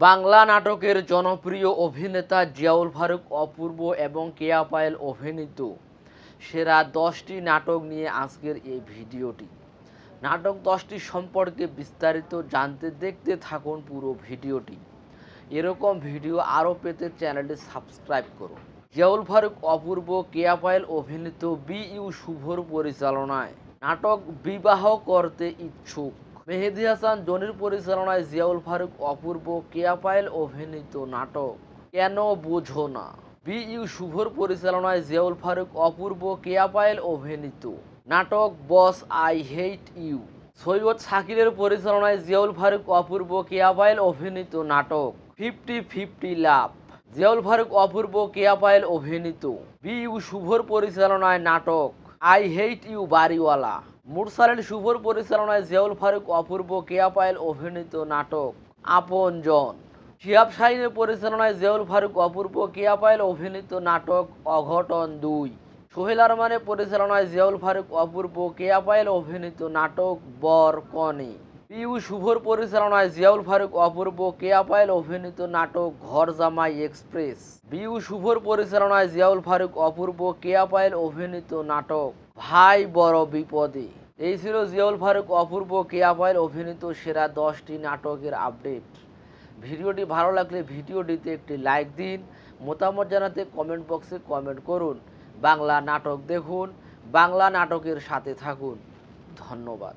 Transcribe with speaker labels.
Speaker 1: বাংলা নাটকের জনপ্রিয় অভিনেতা জিয়াউল ফারুক, অপূর্ব এবং কেয়া পায়েল অভিনীত সেরা দশটি নাটক নিয়ে আজকের এই ভিডিওটি। নাটক দশটি সম্পর্কে বিস্তারিত জানতে দেখতে থাকুন পুরো ভিডিওটি। এরকম ভিডিও আরও পেতে চ্যানেলটি সাবস্ক্রাইব করুন। জিয়াউল ফারুক, অপূর্ব, কেয়া পায়েল অভিনীত বি ইউ শুভর পরিচালনায় নাটক বিবাহ করতে ইচ্ছুক। মেহেদি হাসান, জনির পরিচালনায় জিয়াউল ফারুক, অপূর্ব কেয়া পায়েল অভিনীত নাটক কেন বোঝো না? বি ইউ শুভর পরিচালনায় জিয়াউল ফারুক, অপূর্ব কেয়া পায়েল অভিনীত নাটক boss I hate you. Syed শাকিরের পরিচালনায় জিয়াউল ফারুক, অপূর্ব কেয়া পায়েল অভিনীত নাটক fifty fifty love. Ziaul Faruk, Apurba Keya Payel অভিনীত বি ইউ শুভর পরিচালনায় নাটক আই হেট ইউ, বাড়িওয়ালা। মুরসালিন শুভর পরিচালনায় জিয়াউল ফারুক অপূর্ব কেয়া পায়েল অভিনীত নাটক আপন জন শিহাব শাহিনের পরিচালনায় জিয়াউল ফারুক অপূর্ব কেয়া পায়েল অভিনীত নাটক অঘটন দুই। সোহেল আরমানের পরিচালনায় জিয়াউল ফারুক অপূর্ব কেয়া পায়েল অভিনীত নাটক বর কনে পিউ শুভর পরিচালনায় জিয়াউল ফারুক, অপূর্ব কেয়া পায়েল অভিনীত নাটক ঘর জামাই এক্সপ্রেস। বিউ শুভর পরিচালনায় জিয়াউল ফারুক, অপূর্ব কেয়া পায়েল অভিনীত নাটক ভাই বড় বিপদে। এই ছিল জিয়াউল ফারুক, অপূর্ব কেয়া পায়েল অভিনীত সেরা দশটি নাটকের আপডেট। ভিডিওটি ভালো লাগলে ভিডিওটিতে একটি লাইক দিন, মতামত জানাতে কমেন্ট বক্সে কমেন্ট করুন। বাংলা নাটক দেখুন, বাংলা নাটকের সাথে থাকুন। ধন্যবাদ।